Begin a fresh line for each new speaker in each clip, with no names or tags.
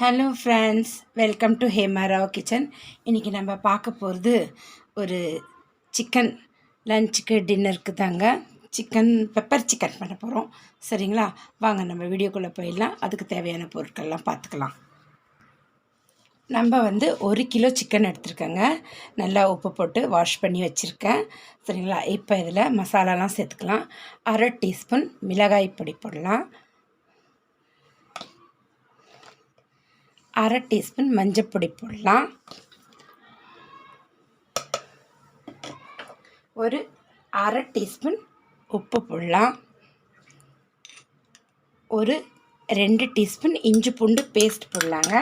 Hello friends welcome to Hemarao kitchen இன்றைக்கி நம்ம பார்க்க போகிறது ஒரு சிக்கன் லஞ்சுக்கு டின்னருக்கு தாங்க. சிக்கன் பெப்பர் சிக்கன் பண்ண போகிறோம் சரிங்களா? வாங்க நம்ம வீடியோக்குள்ளே போயிடலாம். அதுக்கு தேவையான பொருட்கள்லாம் பார்த்துக்கலாம். நம்ம வந்து ஒரு கிலோ சிக்கன் எடுத்துருக்கேங்க. நல்லா உப்பு போட்டு வாஷ் பண்ணி வச்சுருக்கேன். சரிங்களா? இப்போ இதில் மசாலாலாம் சேர்த்துக்கலாம். அரை டீஸ்பூன் மிளகாய் பொடி போடலாம். அரை டீஸ்பூன் மஞ்சப்பொடி போடலாம். ஒரு அரை டீஸ்பூன் உப்பு போடலாம். ஒரு ரெண்டு டீஸ்பூன் இஞ்சி பூண்டு பேஸ்ட் போடலாங்க.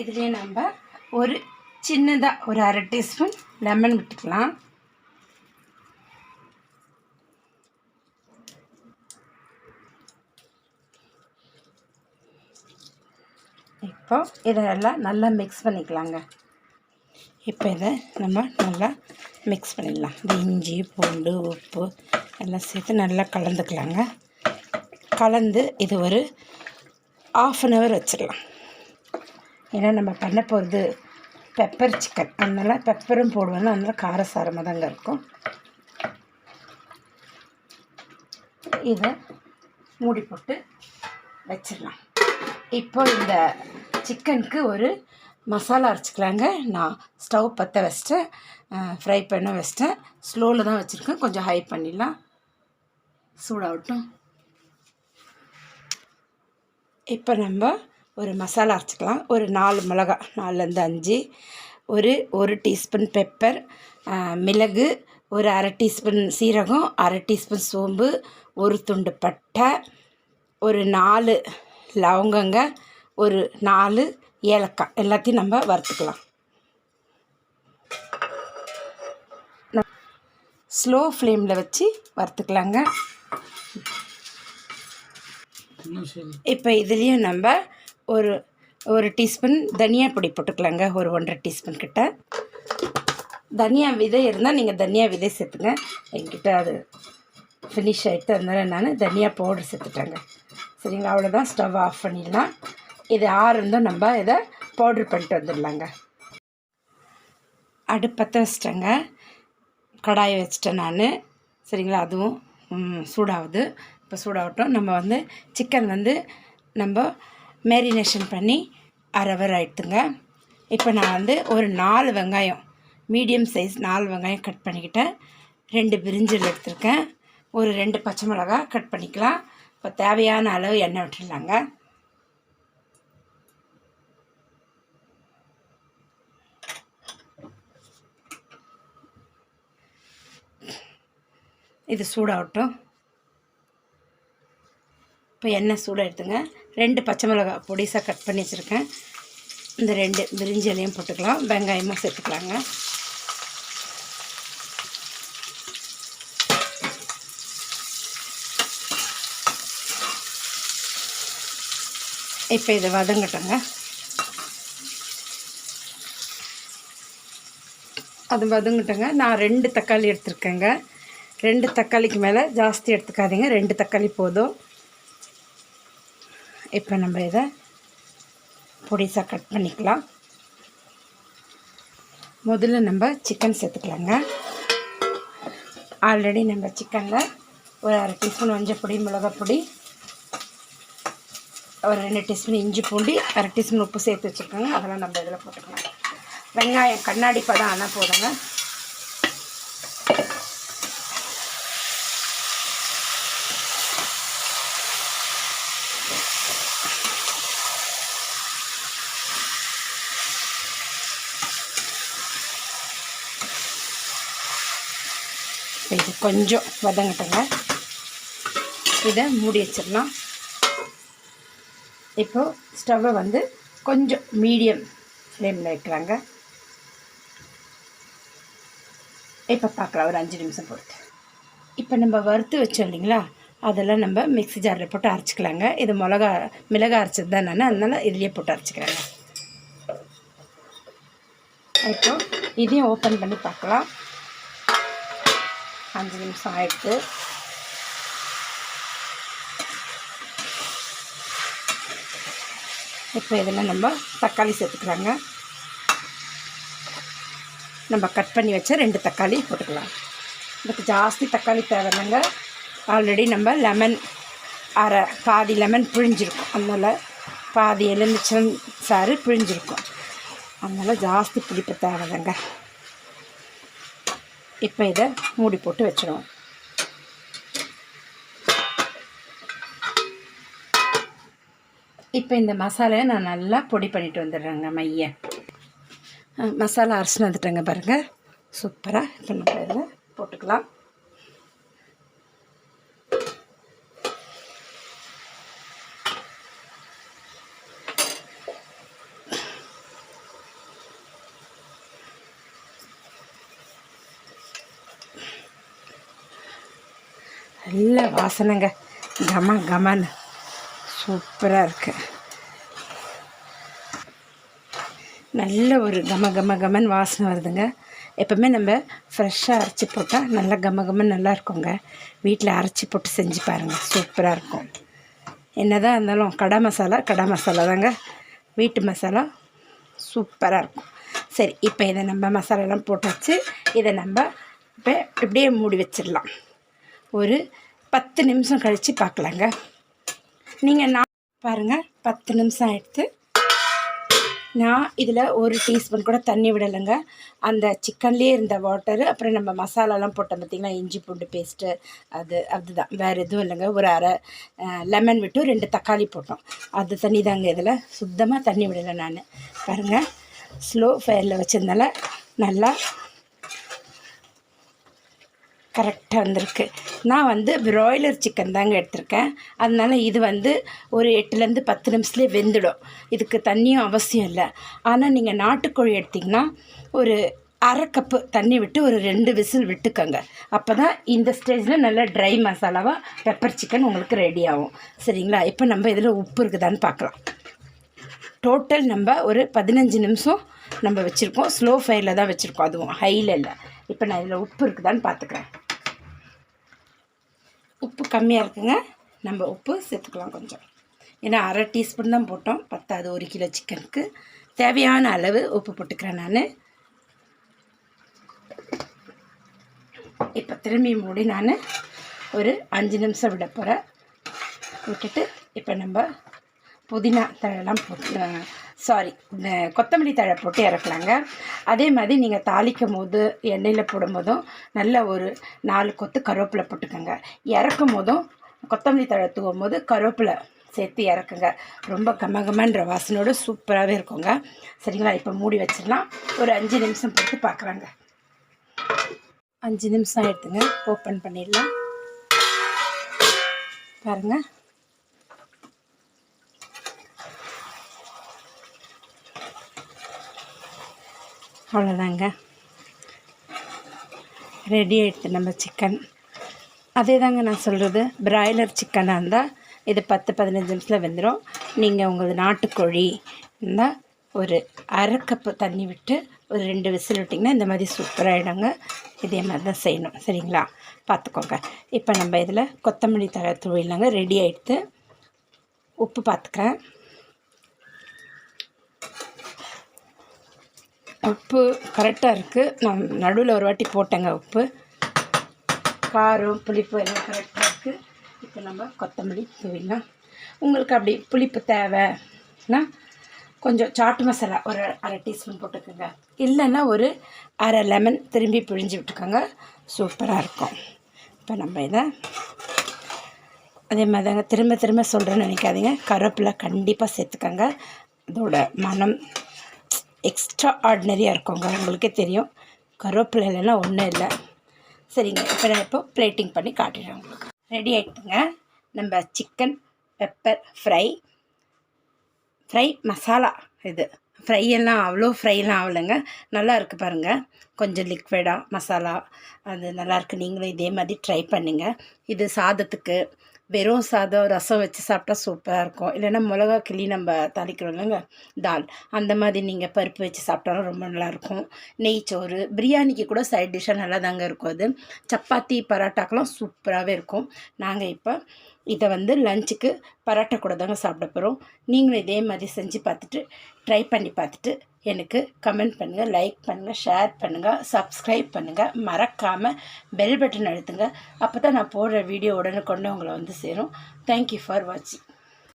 இதுலேயே நம்ம ஒரு சின்னதாக ஒரு அரை டீஸ்பூன் லெமன் விட்டுக்கலாம். இப்போ இதெல்லாம் நல்லா மிக்ஸ் பண்ணிக்கலாங்க. இப்போ இதை நம்ம நல்லா மிக்ஸ் பண்ணிடலாம். இந்த இஞ்சி பூண்டு உப்பு எல்லாம் சேர்த்து நல்லா கலந்துக்கலாங்க. கலந்து இது ஒரு ஆஃப் அன் ஹவர் வச்சிடலாம். ஏன்னா நம்ம பண்ண போகிறது பெப்பர் சிக்கன் அதனால் பெப்பரும் போடுவோம் அதனால் காரசாரமாக தாங்க இருக்கும். இதை மூடி போட்டு வச்சிடலாம். இப்போ இந்த சிக்கனுக்கு ஒரு மசாலா அரைச்சிக்கலாங்க. நான் ஸ்டவ் பற்ற வச்சிட்டேன். ஃப்ரை பண்ண வச்சிட்டேன். ஸ்லோவில் தான் வச்சுருக்கேன். கொஞ்சம் ஹை பண்ணிடலாம். சூடாகட்டும். இப்போ நம்ம ஒரு மசாலா அரைச்சிக்கலாம். ஒரு நாலு மிளகா நாலுலேருந்து அஞ்சு. ஒரு ஒரு டீஸ்பூன் பெப்பர் மிளகு ஒரு அரை டீஸ்பூன் சீரகம் அரை டீஸ்பூன் சோம்பு ஒரு துண்டு பட்டை ஒரு நாலு லவங்கங்க ஒரு நாலு ஏலக்காய். எல்லாத்தையும் நம்ம வறுத்துக்கலாம். ஸ்லோ ஃப்ளேமில் வச்சு வறுத்துக்கலாங்க. இப்போ இதுலேயும் நம்ம ஒரு ஒரு டீஸ்பூன் தனியா பொடி போட்டுக்கலாங்க. ஒரு ஒன்றரை டீஸ்பூன் கிட்ட. தனியா விதை இருந்தால் நீங்கள் தனியா விதை சேர்த்துங்க. என்கிட்ட அது ஃபினிஷ் ஆகிட்டு அதனால நான் தனியா பவுடர் சேர்த்துட்டேங்க. சரிங்களா? அவ்வளோதான் ஸ்டவ் ஆஃப் பண்ணிடலாம். இது ஆறு இருந்தும் நம்ம இதை பவுட்ரு பண்ணிட்டு வந்துடலாங்க. அடுப்பற்ற வச்சிட்டேங்க கடாயை வச்சிட்டேன் நான். சரிங்களா? அதுவும் சூடாகுது. இப்போ சூடாகட்டும். நம்ம வந்து சிக்கன் வந்து நம்ம மேரினேஷன் பண்ணி அரை ஹவர் ஆகிடுதுங்க இப்போ நான் வந்து ஒரு நாலு வெங்காயம் மீடியம் சைஸ் நாலு வெங்காயம் கட் பண்ணிக்கிட்டேன். ரெண்டு பிரிஞ்சல் எடுத்திருக்கேன். ஒரு ரெண்டு பச்சை மிளகா கட் பண்ணிக்கலாம். இப்போ தேவையான அளவு எண்ணெய் விட்டுடலாங்க. இது சூடாகட்டும். இப்போ எண்ணெய் சூடாக எடுத்துங்க. ரெண்டு பச்சை மிளகாய் பொடிசாக கட் பண்ணி வச்சுருக்கேன். இந்த ரெண்டு பிரிஞ்சி இலையும் போட்டுக்கலாம். வெங்காயமும் சேர்த்துக்கலாங்க. இப்போ இதை வதங்கட்டோங்க. அது வதங்கட்டோங்க. நான் ரெண்டு தக்காளி எடுத்திருக்கேங்க. ரெண்டு தக்காளிக்கு மேலே ஜாஸ்தி எடுத்துக்காதீங்க. ரெண்டு தக்காளி போதும். இப்போ நம்ம இதை பொடிசாக கட் பண்ணிக்கலாம். முதல்ல நம்ம சிக்கன் சேர்த்துக்கலாங்க. ஆல்ரெடி நம்ம சிக்கனில் ஒரு அரை டீஸ்பூன் மஞ்சள் பொடி மிளகாப்பொடி ஒரு ரெண்டு டீஸ்பூன் இஞ்சி பூண்டி அரை டீஸ்பூன் உப்பு சேர்த்து வச்சுருக்கோங்க. அதெல்லாம் நம்ம இதில் போட்டுக்கலாம். வெங்காயம் கண்ணாடி பதம் ஆனால் போதுங்க. இது கொஞ்சம் வதங்கட்டுங்க. இதை மூடி வச்சிடலாம். இப்போது ஸ்டவ்வை வந்து கொஞ்சம் மீடியம் ஃப்ளேமில் வைக்கிறாங்க. இப்போ பார்க்கலாம் ஒரு அஞ்சு நிமிஷம் பொறுத்து இப்போ நம்ம வறுத்து வச்சோம் இல்லைங்களா? அதெல்லாம் நம்ம மிக்ஸி ஜாரில் போட்டு அரைச்சிக்கலாங்க. இது மிளகா மிளகா அரைச்சது தான் நான். அதனால் இதுலேயே போட்டு அரைச்சிக்கிறேங்க இப்போ இதையும் ஓப்பன் பண்ணி பார்க்கலாம். அஞ்சு நிமிஷம் ஆயிடுச்சு. இப்போ இதில் நம்ம தக்காளி சேர்த்துக்கிறாங்க நம்ம கட் பண்ணி வச்ச ரெண்டு தக்காளி போட்டுக்கலாம். இதுக்கு ஜாஸ்தி தக்காளி தேவையில்லைங்க. ஆல்ரெடி நம்ம லெமன் அரை பாதி லெமன் பிழிஞ்சிருக்கும். அதனால் பாதி எலுமிச்சம் சாறு பிழிஞ்சிருக்கும். அதனால் ஜாஸ்தி புளிப்பு தேவைதாங்க இப்போ இதை மூடி போட்டு வச்சிடுவோம் இப்போ இந்த மசாலையை நான் நல்லா பொடி பண்ணிட்டு வந்துடுறேங்க மைய. மசாலா அரிசி வந்துட்டேங்க பாருங்கள் சூப்பராக இப்போ நம்ம இதில் போட்டுக்கலாம். நல்ல வாசனைங்க. கம கமன்னு. சூப்பராக இருக்கு. நல்ல ஒரு கம கம கமன் வாசனை வருதுங்க. எப்போவுமே நம்ம ஃப்ரெஷ்ஷாக அரைச்சி போட்டால் நல்லா கம கமன் நல்லா இருக்குங்க. வீட்டில் அரைச்சி போட்டு செஞ்சு பாருங்கள் சூப்பராக இருக்கும். என்னதான் இருந்தாலும் கடை மசாலா கடை மசாலா தாங்க. வீட்டு மசாலா சூப்பராக இருக்கும். சரி இப்போ இதை நம்ம மசாலாலாம் போட்டாச்சு. இதை நம்ம இப்போ இப்படியே மூடி வச்சிடலாம். ஒரு பத்து நிமிஷம் கழித்து பார்க்கலாங்க. நீங்கள் நான் பாருங்கள் பத்து நிமிஷம் ஆகிடுது நான் இதில் ஒரு டீஸ்பூன் கூட தண்ணி விடலைங்க. அந்த சிக்கன்லேயே இருந்த வாட்டரு அப்புறம் நம்ம மசாலாலாம் போட்டோம் பார்த்திங்கன்னா இஞ்சி பூண்டு பேஸ்ட்டு அது அதுதான். வேறு எதுவும் இல்லைங்க. ஒரு அரை லெமன் விட்டு ரெண்டு தக்காளி போட்டோம். அது தண்ணி தாங்க இதில். சுத்தமாக தண்ணி விடலை நான். பாருங்கள் ஸ்லோ ஃபயரில் வச்சதுனால நல்லா கரெக்டாக வந்திருக்கு. நான் வந்து பிராய்லர் சிக்கன் தாங்க எடுத்திருக்கேன். அதனால் இது வந்து ஒரு எட்டுலேருந்து பத்து நிமிஷத்துலேயே வெந்துடும். இதுக்கு தண்ணியும் அவசியம் இல்லை. ஆனால் நீங்கள் நாட்டுக்கோழி எடுத்திங்கன்னா ஒரு அரை கப்பு தண்ணி விட்டு ஒரு ரெண்டு விசில் விட்டுக்கோங்க. அப்போ தான் இந்த ஸ்டேஜில் நல்லா ட்ரை மசாலாவாக பெப்பர் சிக்கன் உங்களுக்கு ரெடி ஆகும். சரிங்களா? இப்போ நம்ம இதில் உப்பு இருக்குதான்னு பார்க்கலாம். டோட்டல் நம்ம ஒரு பதினஞ்சு நிமிஷம் நம்ம வச்சுருக்கோம். ஸ்லோ ஃபயரில் தான் வச்சுருக்கோம். அதுவும் ஹையில் இல்லை. இப்போ நான் இதில் உப்பு இருக்குதான்னு பார்த்துக்கிறேன். உப்பு கம்மியாக இருக்குங்க. நம்ம உப்பு சேர்த்துக்கலாம் கொஞ்சம். ஏன்னா அரை டீஸ்பூன் தான் போட்டோம். பத்தாது ஒரு கிலோ சிக்கனுக்கு. தேவையான அளவு உப்பு போட்டுக்கிறேன் நான். இப்போ திரும்பி மூடி நான் ஒரு அஞ்சு நிமிஷம் விட போகிறேன் விட்டுட்டு இப்போ நம்ம புதினா தழைலாம் போட்டு சாரி கொத்தமல்லி தழை போட்டு இறக்கலாங்க. அதே மாதிரி நீங்கள் தாளிக்கும் போது எண்ணெயில் போடும்போதும் நல்ல ஒரு நாலு கொத்து கருவேப்பிலை போட்டுக்கோங்க. இறக்கும் போதும் கொத்தமல்லி தழை தூவும் போது கருவேப்பிலை சேர்த்து இறக்குங்க. ரொம்ப கமகமன்ற வாசனையோடு சூப்பராகவே இருக்குங்க. சரிங்களா? இப்போ மூடி வச்சிடலாம். ஒரு அஞ்சு நிமிஷம் போட்டு பார்க்குறாங்க அஞ்சு நிமிஷம் எடுத்துங்க ஓப்பன் பண்ணிடலாம். பாருங்கள் அவ்வளோதாங்க. ரெடி ஆகிடுது நம்ம சிக்கன் அதே தாங்க நான் சொல்கிறது பிராய்லர் சிக்கனாக இருந்தால் இது பத்து பதினஞ்சு நிமிஷத்தில் வெந்துடும் நீங்கள் உங்களது நாட்டுக்கோழி இருந்தால் ஒரு அரை கப்பு தண்ணி விட்டு ஒரு ரெண்டு விசில் விட்டிங்கன்னா இந்த மாதிரி சூப்பராகிடுங்க இதே மாதிரி தான் செய்யணும். சரிங்களா? பார்த்துக்கோங்க. இப்போ நம்ம இதில் கொத்தமல்லி தழை தூவிலாங்க ரெடி ஆகிடுது உப்பு பார்த்துக்கிறேன். உப்பு கரெக்டாக இருக்குது நான் நடுவில் ஒரு வாட்டி போட்டேங்க உப்பு. காரம் புளிப்பு எல்லாம் கரெக்டாக இருக்குது இப்போ நம்ம கொத்தமல்லி தூவிடலாம். உங்களுக்கு அப்படி புளிப்பு தேவைன்னா கொஞ்சம் சாட்டு மசாலா ஒரு அரை டீஸ்பூன் போட்டுக்கோங்க. இல்லைன்னா ஒரு அரை லெமன் திரும்பி பிழிஞ்சு விட்டுக்கோங்க. சூப்பராக இருக்கும். இப்போ நம்ம இதை அதே மாதிரி தாங்க திரும்ப திரும்ப சொல்கிறேன்னு நினைக்காதீங்க. கருவேப்பிலை கண்டிப்பாக சேர்த்துக்கோங்க. அதோட மனம் எக்ஸ்ட்ரா ஆர்டினரியாக இருக்குங்க. உங்களுக்கே தெரியும். கருவேப்பிலை இல்லைன்னா ஒன்றும் இல்லை. சரிங்க. இப்போ நான் இப்போ பிளேட்டிங் பண்ணி காட்டுறேன் உங்களுக்கு. ரெடி ஆகிட்டுங்க நம்ம chicken pepper fry fry masala இது. ஃப்ரை எல்லாம் அவ்வளோ ஃப்ரைலாம் ஆகலைங்க நல்லா இருக்குது பாருங்கள் கொஞ்சம் லிக்விடாக மசாலா அது நல்லாயிருக்கு நீங்களும் இதே மாதிரி ட்ரை பண்ணுங்கள் இது சாதத்துக்கு வெறும் சாதம் ரசம் வச்சு சாப்பிட்டா சூப்பராக இருக்கும். இல்லைன்னா மிளகா கிளி நம்ம தாளிக்கிறோம் இல்லைங்க தால். அந்த மாதிரி நீங்கள் பருப்பு வச்சு சாப்பிட்டாலும் ரொம்ப நல்லாயிருக்கும். நெய்ச்சோறு பிரியாணிக்கு கூட சைட் டிஷ்ஷாக நல்லா தாங்க இருக்கும் அது. சப்பாத்தி பரோட்டாக்கெலாம் சூப்பராகவே இருக்கும். நாங்கள் இப்போ இதை வந்து லஞ்சுக்கு பரோட்டா கூட தாங்க சாப்பிட போகிறோம் நீங்களும் இதே மாதிரி செஞ்சு பார்த்துட்டு ட்ரை பண்ணி பார்த்துட்டு எனக்கு கமெண்ட் பண்ணுங்கள் லைக் பண்ணுங்கள் ஷேர் பண்ணுங்கள் சப்ஸ்கிரைப் பண்ணுங்கள் மறக்காமல் பெல் பட்டன் அழுத்துங்க. அப்போ தான் நான் போடுற வீடியோ உடனுக்குடனே உங்களை வந்து சேரும். தேங்க்யூ ஃபார் வாட்சிங்